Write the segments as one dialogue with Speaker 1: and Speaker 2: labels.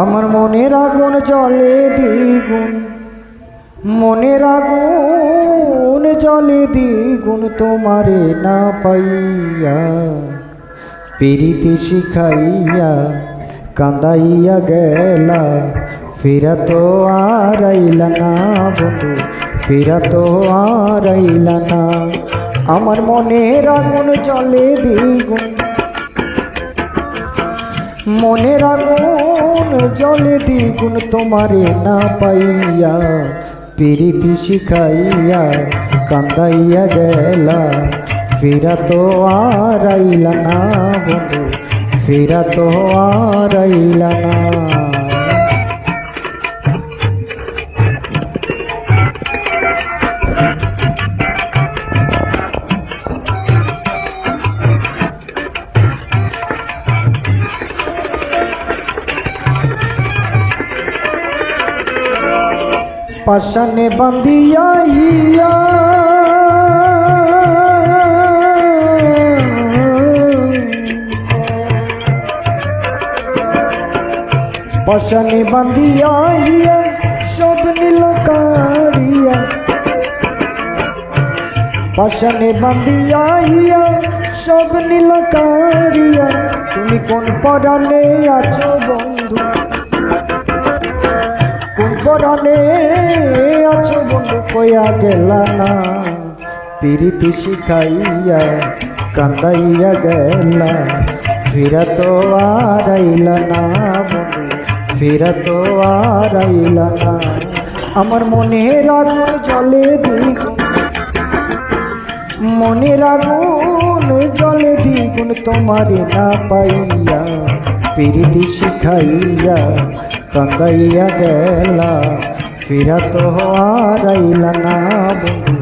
Speaker 1: আমার মনের আগুন জলে দ্বিগুণ, মনের আগুন জলে দ্বিগুণ তোমারে না পাইয়া, পিরিতি শিখাইয়া কান্দাইয়া গেলা। ফিরা তো আর না বন্ধু ফিরা তো আর না। আমার মনের আগুন জলে দ্বিগুণ, মনের আগুন জলে দ্বিগুণ তোমারে না পাইয়া, পিরিতি শিখাইয়া কান্দাইয়া গেলা। ফেরা তো আর না বন্ধু, ফেরা তো আর না। পাশানে বান্ধিয়া হিয়া। পাশানে বান্ধিয়া হিয়া, সব নীল কারিয়া পাশানে বান্ধিয়া হিয়া, সব নীল কারিয়া তুমি কোন পরানে আছো বন্ধু? কোন বন্ধু কয়া গেলা না। পিরিতি শিখাইয়া কান্দাইয়া গেলা। ফিরা তো আর না বন্ধু ফিরা তো আর না। আমার মনের আগুন জলে দ্বিগুণ, মনের আগুন জলে দ্বিগুণ তোমারে না পাইয়া পিরিতি শিখাইয়া কান্দাইয়া গেলা। ফিরা তো আর না বন্ধু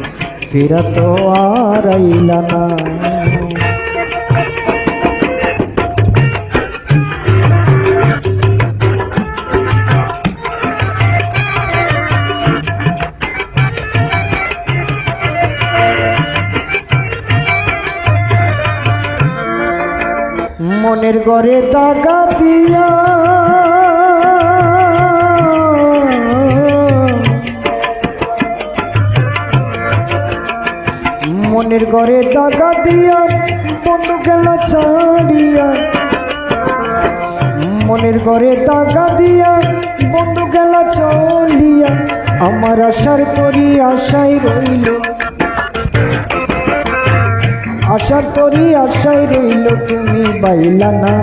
Speaker 1: ফিরা তো আর না মনের ঘরে দাগা দিয়া মনের ঘরে দাগা দিয়া বন্ধু গেল ছাড়িয়া। মনের ঘরে দাগা দিয়া বন্ধু গেল চলিয়া। আমার আশার তরি আশাই রইল। আশার তরি আশাই রইল, তুমি বাইলা না।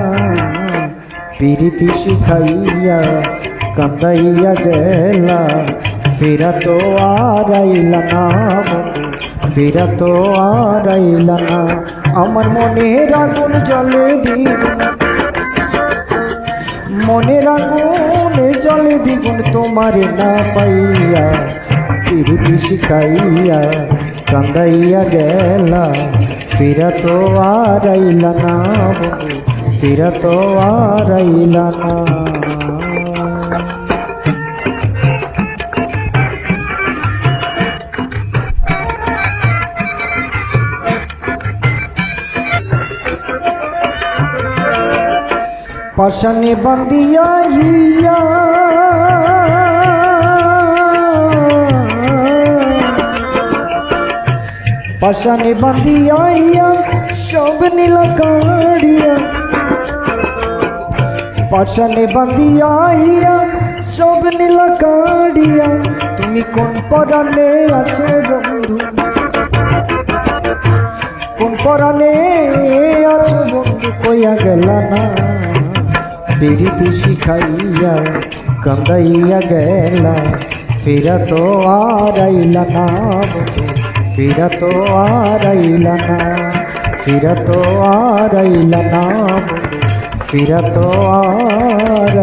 Speaker 1: পিরিতি শিখাইয়া কান্দাইয়া গেলা, ফিরা তো আর আইলা না ফিরা তো আর না আমার মনের আগুন জলে দ্বিগুণ মনের আগুন জলে দ্বিগুণ তোমারে না পাইয়া পিরিতি শিখাইয়া কান্দাইয়া গেলা। ফিরা তো আর না ফিরা তো আর না। পাশানে বান্দিয়া হিয়া পাশানে বান্দিয়া হিয়া সব নীল কাড়িয়া। পাশানে বান্দিয়া হিয়া সব নীল কাড়িয়া। তুমি কোন পরানে আছো বন্ধু? কোন পরানে আছো বন্ধু? কইয়া গেলা না। পিরিতি শিখাইয়া কান্দাইয়া গেলা। ফিরা তো আর আইলা না ফিরা তো আর আইলা না। ফিরা তো আর না ফিরা তো আর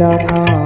Speaker 1: না।